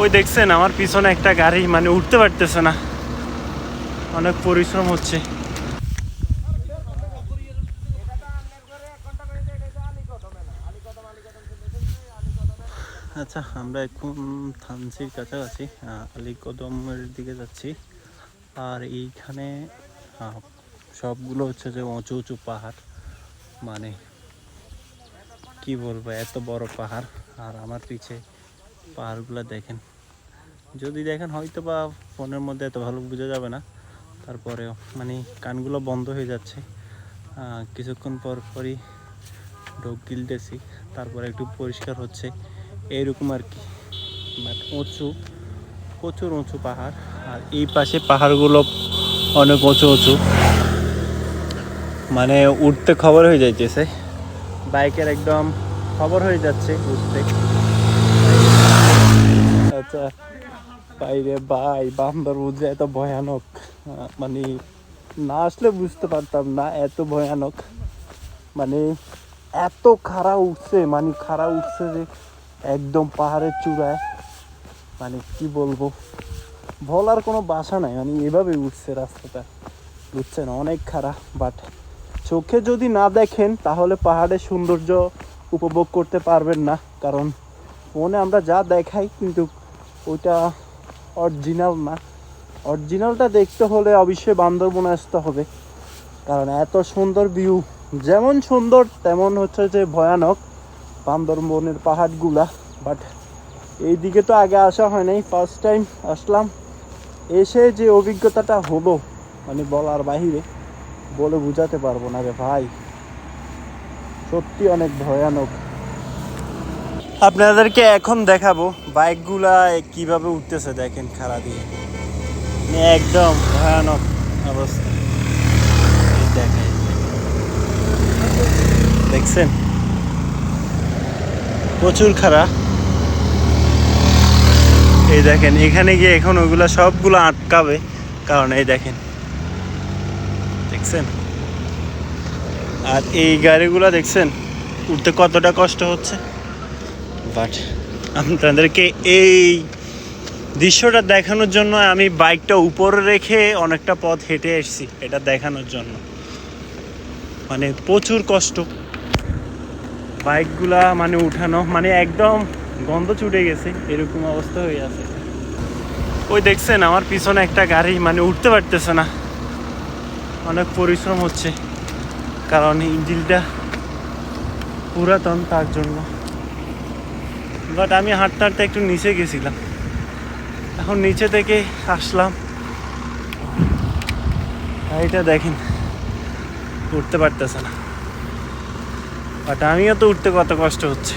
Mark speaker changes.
Speaker 1: ওই দেখছেন, আমার পিছনে একটা গাড়ি মানে উঠতে পারতেছে না। অনেক পরিশ্রম হচ্ছে। আচ্ছা আমরা এখন থানসির কাছাকাছি আলীকদমের দিকে যাচ্ছি। আর এইখানে সবগুলো হচ্ছে যে উঁচু উঁচু পাহাড়। মানে কি বলব, এত বড় পাহাড়। আর আমার পিছে পাহাড়গুলো দেখেন। যদি দেখেন হয়তো বা ফোনের মধ্যে এত ভালো বোঝা যাবে না। তারপরেও মানে কানগুলো বন্ধ হয়ে যাচ্ছে। কিছুক্ষণ পর পরই ঢোক গিলতেছি, তারপরে একটু পরিষ্কার হচ্ছে। এইরকম আর কি। বাট উঁচু, প্রচুর উঁচু পাহাড়। আর এই পাশে পাহাড়গুলো অনেক উঁচু উঁচু। মানে উঠতে খবর হয়ে যাইতেছে। বাইকের একদম খবর হয়ে যাচ্ছে, উঠতে। আচ্ছা বাইরে ভাই বান্দর বুঝে এত ভয়ানক মানে না আসলে বুঝতে পারতাম না এত ভয়ানক মানে এত খাড়া উঠছে মানে খাড়া উঠছে যে একদম পাহাড়ের চূড়ায় মানে কি বলব, বলার কোনো বাসা নাই মানে এভাবে উঠছে রাস্তাটা, বুঝছেন, অনেক খাড়া বাট চোখে যদি না দেখেন তাহলে পাহাড়ের সৌন্দর্য উপভোগ করতে পারবেন না, কারণ ফোনে আমরা যা দেখাই কিন্তু ওইটা অরিজিনাল না। অরিজিনালটা দেখতে হলে অবশ্যই বান্দরবনে আসতে হবে। কারণ এত সুন্দর ভিউ যেমন সুন্দর তেমন হচ্ছে যে ভয়ানক বান্দরবনের পাহাড়গুলা। বাট এই দিকে তো আগে আসা হয় নাই ফার্স্ট টাইম আসলাম। এসে যে অভিজ্ঞতাটা হলো মানে বলার বাহিরে, বলে বোঝাতে পারব না রে ভাই। সত্যি অনেক ভয়ানক। আপনাদেরকে এখন দেখাবো বাইকগুলা কীভাবে উঠতেছে দেখেন খাড়া দিয়ে। মানে একদম ভয়ানক অবস্থা। দেখেন। দেখছেন? প্রচুর খাড়া। এই দেখেন, এখানে গিয়ে এখন ওগুলা সবগুলো আটকাবে। কারণ এই দেখেন। দেখছেন? আর এই গাড়িগুলো দেখছেন? উঠতে কতটা কষ্ট হচ্ছে? বাট আপনাদেরকে এই দৃশ্যটা দেখানোর জন্য আমি বাইকটা উপরে রেখে অনেকটা পথ হেঁটে এসেছি এটা দেখানোর জন্য। মানে প্রচুর কষ্ট। বাইকগুলা মানে উঠানো মানে একদম গন্ধ ছুটে গেছে, এরকম অবস্থা হয়ে আছে। ওই দেখছেন, আমার পিছনে একটা গাড়ি মানে উঠতে পারতেছে না। অনেক পরিশ্রম হচ্ছে, কারণ ইঞ্জিনটা পুরাতন তার জন্য। বাট আমি হাঁটতে হাঁটতে একটু নিচে গেছিলাম। এখন নিচে থেকে আসলাম। এটা দেখেন, উঠতে পারতেছে না। বাট আমিও তো উঠতে কত কষ্ট হচ্ছে।